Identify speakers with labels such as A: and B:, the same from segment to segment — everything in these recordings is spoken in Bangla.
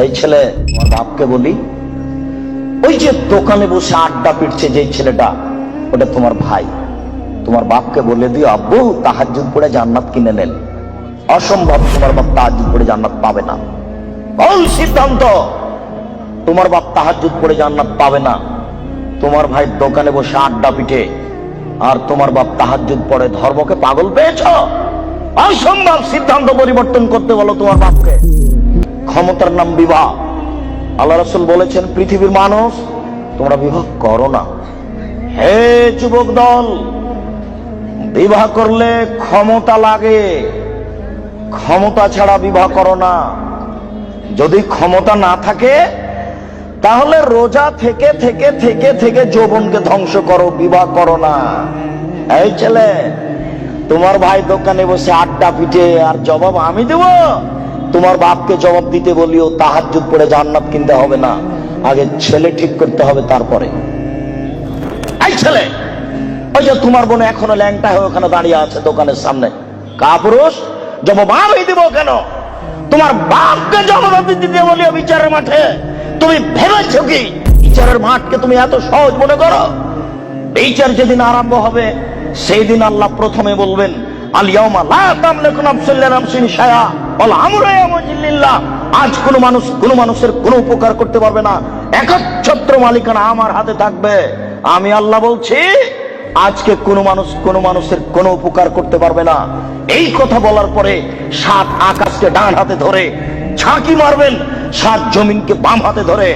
A: এই ছেলে, তোমার বাপকে বলি, ওই যে দোকানে বসে আড্ডা পিটছে যে ছেলেটা, ওটা তোমার ভাই। তোমার বাপকে বলে দিও, আব্বু তাহাজুদ পড়ে জান্নাত কিনে নেন। অসম্ভব, তোমার বাপ তাহাজুদ পড়ে জান্নাত পাবে না। সিদ্ধান্ত, তোমার বাপ তাহাজুদ পড়ে জান্নাত পাবে না। তোমার ভাই দোকানে বসে আড্ডা পিঠে আর তোমার বাপ তাহাজুদ পড়ে ধর্মকে পাগল পেয়েছ? অসম্ভব সিদ্ধান্ত পরিবর্তন করতে বলো তোমার বাপকে। ক্ষমতার নাম বিবাহ। আল্লাহ রসুল বলেছেন, পৃথিবীর মানুষ, তোমরা বিবাহ করো না। হে যুবক দল, বিবাহ করলে ক্ষমতা লাগে। ক্ষমতা ছাড়া বিবাহ করো না। যদি ক্ষমতা না থাকে, তাহলে রোজা থেকে থেকে থেকে থেকে যৌবনকে ধ্বংস করো, বিবাহ করো না। এই ছেলে, তোমার ভাই দোকানে বসে আড্ডা পিঠে আর জবাব আমি দেব? তোমার বাপকে জবাব দিতে বলিও তাহাজ্জুদ পড়ে জান্নাত কিনতে হবে না। আগে ছেলে ঠিক করতে হবে, তারপরে। এই ছেলে, ওই যে তোমার বোন এখনও ল্যাংটা হয়ে ওখানে দাঁড়িয়ে আছে দোকানের সামনে। কাপুরুষ, জবাব আমি কেন? তোমার বাপকে জবাব দিতে বলিও বিচারের মাঠে। তুমি ভেবেছ কি? বিচারের মাঠকে তুমি এত সহজ মনে করো? বিচার যেদিন আরম্ভ হবে, সেই দিন আল্লাহ প্রথমে বলবেন আলিয়াউমা লা তামলিকু নাফসুন লিনাফসিন শায়া আজ কোন মানুষ, কোন মানুষের কোনো উপকার করতে পারবে না। একচ্ছত্র মালিকানা আমার হাতে থাকবে। আমি আল্লাহ বলছি, আজকে কোন মানুষ, কোন মানুষের কোনো উপকার করতে পারবে না। এই কথা বলার পরে সাত আকাশকে ডান হাতে ধরে ঝাঁকি মারবেন, সাত জমিনকে বাম হাতে ধরে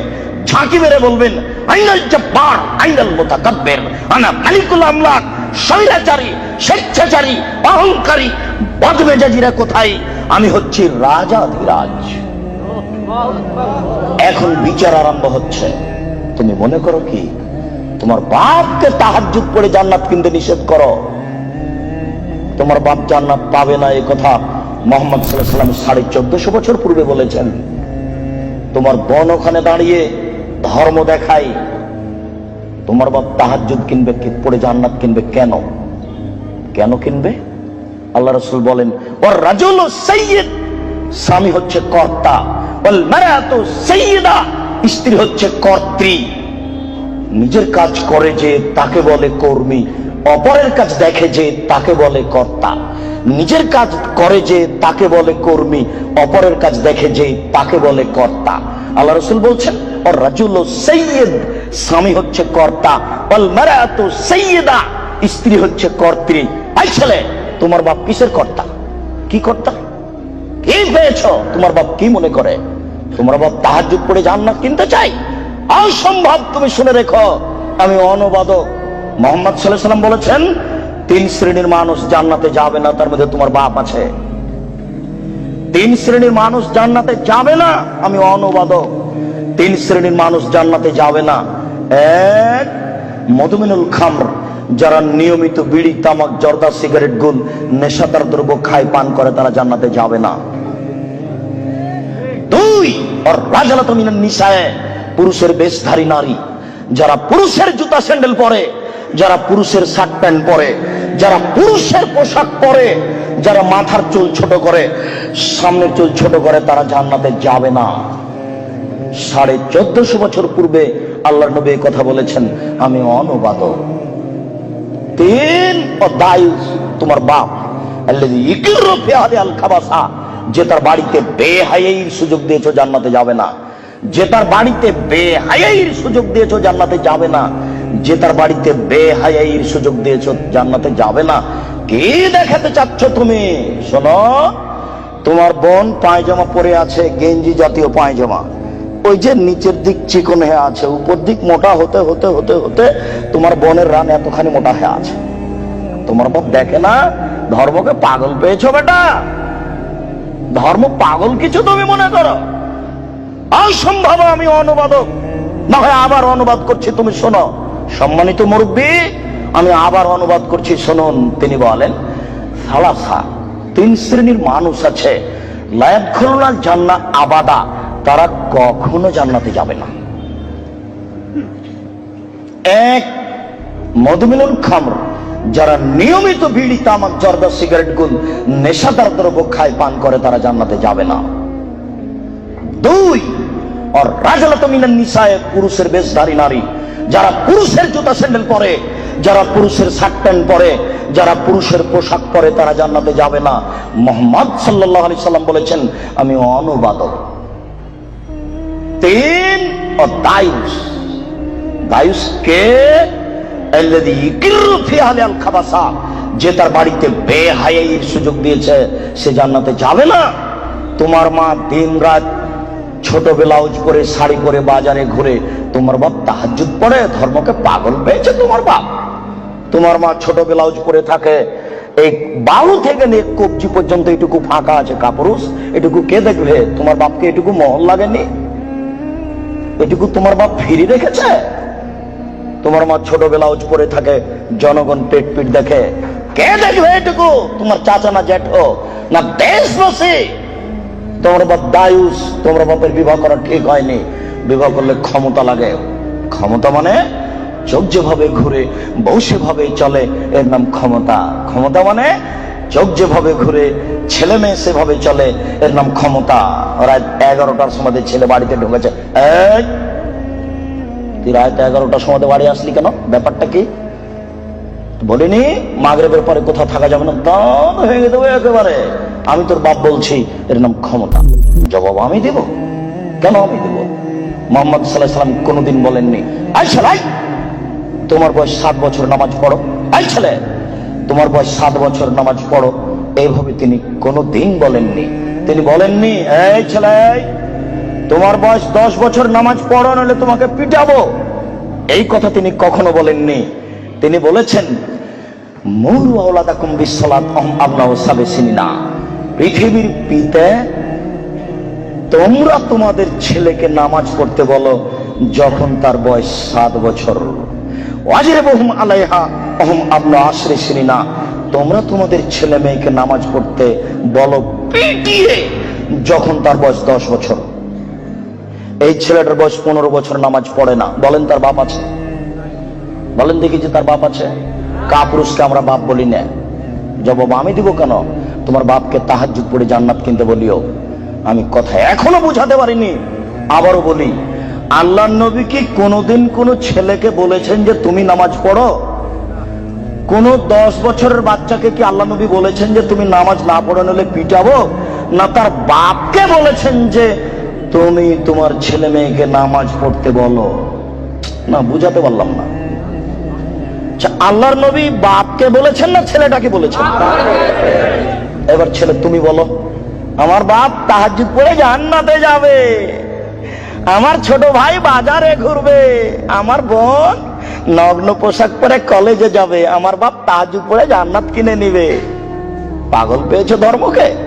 A: ঝাঁকি মেরে বলবেন, আইনাল জব্বার, আইনাল মুতাকাব্বির, আনা মালিকুল আমলাক, স্বৈরাচারী, স্বেচ্ছাচারী, অহংকারী, বদমেজাজিরা কোথায়? আমি হচ্ছি রাজাধিরাজ এখন বিচার আরম্ভ হচ্ছে। তুমি মনে করো কি? তোমার বাপকে তাহাজ্জুদ পড়ে জান্নাত কিনতে নিষেধ করো। তোমার বাপ জান্নাত পাবে না এ কথা মোহাম্মদ সাল্লাম সাড়ে চোদ্দশো বছর পূর্বে বলেছেন। তোমার বোন ওখানে দাঁড়িয়ে ধর্ম দেখাই তোমার বাপ তাহাজ্জুদ কিনবে পড়ে জান্নাত কিনবে কেন? কেন কিনবে? আল্লাহ রসুল বলেন, ওর রাজুল সৈয়দ স্বামী হচ্ছে কর্তা। সৈয়দা স্ত্রী হচ্ছে কর্ত্রী। নিজের কাজ করে যে তাকে বলে কর্মী, অপরের কাজ দেখে যে তাকে বলে কর্তা। নিজের কাজ করে যে তাকে বলে কর্মী, অপরের কাজ দেখে যে তাকে বলে কর্তা। আল্লাহ রসুল বলছেন, ওর রাজুল সৈয়দ স্বামী হচ্ছে কর্তা। বল মারাতু সৈয়দা স্ত্রী হচ্ছে কর্ত্রী। আই ছেলে তোমার বাপ কিসের কর্তা? কি কর্তা? কি পেয়েছ? তোমার বাপ কি মনে করে? তোমার বাপ তাহার তাহাজুদ পড়ে জান্নাত কিনতে চাই অসম্ভব, তুমি শুনে রেখো। আমি অনুবাদক মোহাম্মদ সাল্লাম বলেছেন, তিন শ্রেণির মানুষ জান্নাতে যাবে না, তার মধ্যে তোমার বাপ আছে। তিন শ্রেণির মানুষ জান্নাতে যাবে না, আমি অনুবাদক। তিন শ্রেণির মানুষ জান্নাতে যাবে না। এক মধুমিনুল খামর, যারা নিয়মিত বিড়ি, তামাক, জর্দা, সিগারেট, গুল, নেশাদার দ্রব্য খায়, পান করে, তারা জান্নাতে যাবে না। দুই আর রাজালাত পুরুষের বেশধারী নারী, যারা পুরুষের জুতা স্যান্ডেল পরে, যারা পুরুষের শার্ট প্যান্ট পরে, যারা পুরুষের পোশাক পরে, যারা মাথার চুল ছোট করে, সামনের চুল ছোট করে, তারা জান্নাতে যাবে না। সাড়ে চোদ্দশো বছর পূর্বে আল্লাহ নবী কথা বলেছেন, আমি অনুবাদক তিন তোমার বাপ যে তার বাড়িতে বেহায়াইর সুযোগ দিয়েছ জান্নাতে যাবে না। যে তার বাড়িতে বেহায়াইর সুযোগ দিয়েছ জান্নাতে যাবে না। যে তার বাড়িতে বেহায়াইর সুযোগ দিয়েছ জান্নাতে যাবে না। কি দেখাতে চাচ্ছ তুমি? শোনো, তোমার বোন পায়জামা পরে আছে, গেঞ্জি জাতীয় পায়জামা। ওই যে নিচের দিক চিকন হয়ে আছে, উপর দিক মোটা হতে হতে হতে হতে তোমার বনের রান এতখানি মোটা হয়ে আছে। তোমার বাপ দেখে না, ধর্মকে পাগল পেয়েছ বেটা? ধর্ম পাগল কিছু তুমি মনে করো? অসম্ভব আমি অনুবাদক। না হয় আবার অনুবাদ করছি, তুমি শোনো। সম্মানিত মুরব্বী, আমি আবার অনুবাদ করছি, শুনুন। তিনি বলেন, সালাসা, তিন শ্রেণির মানুষ আছে। লায়াত খুলনা জান্না আবাদা। তারা কখনো জান্নাতে যাবে না। এক, মধুমিলন খামর, যারা নিয়মিত বিড়ি, তামাক, জর্দা, সিগারেট গুল নেশাদার দ্রব্য খায়, পান করে, তারা জান্নাতে যাবে না। দুই আর রাজলত মিনান নিসায়, পুরুষের বেশধারী নারী, যারা পুরুষের জুতা স্যান্ডেল পরে, যারা পুরুষের শার্ট প্যান্ট পরে, যারা পুরুষের পোশাক পরে, তারা জান্নাতে যাবে না। মোহাম্মদ সাল্লাহ আলি সাল্লাম বলেছেন, আমি অনুবাদক। तीन और दायुस দায়ুস কে খাবাসা যে তার বাড়িতে বেহায়ের সুযোগ দিয়েছে, সে জান্নাতে যাবে না। তোমার মা দিন রাত ছোট ব্লাউজ পরে, শাড়ি পরে, বাজারে ঘুরে, তোমার বাপ তাহাজুদ পরে ধর্মকে পাগল পেয়েছে তোমার বাপ। তোমার মা ছোট ব্লাউজ পরে থাকে, এই বাহু থেকে নে কবজি পর্যন্ত এটুকু ফাঁকা আছে কাপুরুষ, এটুকু কে দেখবে? তোমার বাপকে এটুকু মহল লাগেনি? এটুকু তোমার বাপ ফিরে রেখেছে তোমার মা ছোট ব্লাউজ পরে থাকে, জনগণ পেট পিট দেখে। কে দেখবে এটুকু? তোমার চাচা না জ্যাঠো? না দেশবাসী? তোমার বাপ দায়ুস, তোমার বাপের বিবাহ করা ঠিক হয়নি। বিবাহ করলে ক্ষমতা লাগে। ক্ষমতা মানে চোখ ঘুরে বউ সেভাবে চলে। এর নাম ক্ষমতা। ক্ষমতা মানে চোখ যেভাবে ঘুরে, ছেলে মেয়ে সেভাবে চলে, এর নাম ক্ষমতা। রাত এগারোটার সময় ছেলে বাড়িতে ঢুকেছে। তুই রাত এগারোটার সময় বাড়ি আসলি কেন? ব্যাপারটা কি? বলিনি, মাগরেবের পরে কোথাও থাকা যাবে না? দান ভেঙে দেবো একেবারে। আমি তোর বাপ বলছি, এর নাম ক্ষমতা। জবাব আমি দেব। কেন আমি দেব? মোহাম্মদ সাল্লাহ সাল্লাম কোনোদিন বলেননি আই ছেলাই তোমার বয়স সাত বছর, নামাজ পড়ো। আই ছেলে। তোমার বয়স সাত বছর, নামাজ পড়ো। এইভাবে তিনি কোনোদিন বলেননি। তিনি বলেননি, এই ছেলে, তোমার বয়স দশ বছর, নামাজ পড়ো, নাহলে তোমাকে পিটাবো। এই কথা তিনি কখনো বলেননি। তিনি বলেছেন, মূল আওলাদাকুম বিশ্বলাত আল্লাহ সাবে না পৃথিবীর পিতে তোমরা তোমাদের ছেলেকে নামাজ পড়তে বলো, যখন তার বয়স সাত বছর। ওয়াজিরে বহুম আলাইহা তোমরা তোমাদের ছেলে মেয়েকে নামাজ পড়তে বলো পিটিয়ে যখন তার বয়স দশ বছর। এই ছেলেটার বয়স পনেরো বছর নামাজ পড়ে না। বলেন তার বাপ আছে? বলেন দেখি যে তার বাপ আছে। কাপুরুষকে আমরা বাপ বলি না। জবাব আমি দিব কেন? তোমার বাপকে তাহাজ্জুদ পড়ে জান্নাত কিনতে বলিও। আমি কথা এখনও বুঝাতে পারিনি। আবারও বলি আল্লাহ নবী কি কোনোদিন কোনো ছেলেকে বলেছেন যে তুমি নামাজ পড়ো? কোন দশ বছরের বাচ্চাকে কি আল্লাহ নবী বলেছেন যে তুমি নামাজ না পড়ে নিলে পিটাবো? না তার বাপকে বলেছেন যে তুমি তোমার ছেলে মেয়েকে নামাজ পড়তে বলো? না বুঝাতে পারলাম না। আচ্ছা, আল্লাহর নবী বাপকে বলেছেন না ছেলেটাকে বলেছেন? এবার ছেলে তুমি বলো আমার বাপ তাহাজুদ পড়ে জান্নাতে যাবে। আমার ছোট ভাই বাজারে ঘুরবে। আমার বোন নগ্ন পোশাক পরে কলেজে যাবে। আমার বাপ তাজু পরে জান্নাত কিনে নিবে। পাগল পেয়েছ ধর্মকে?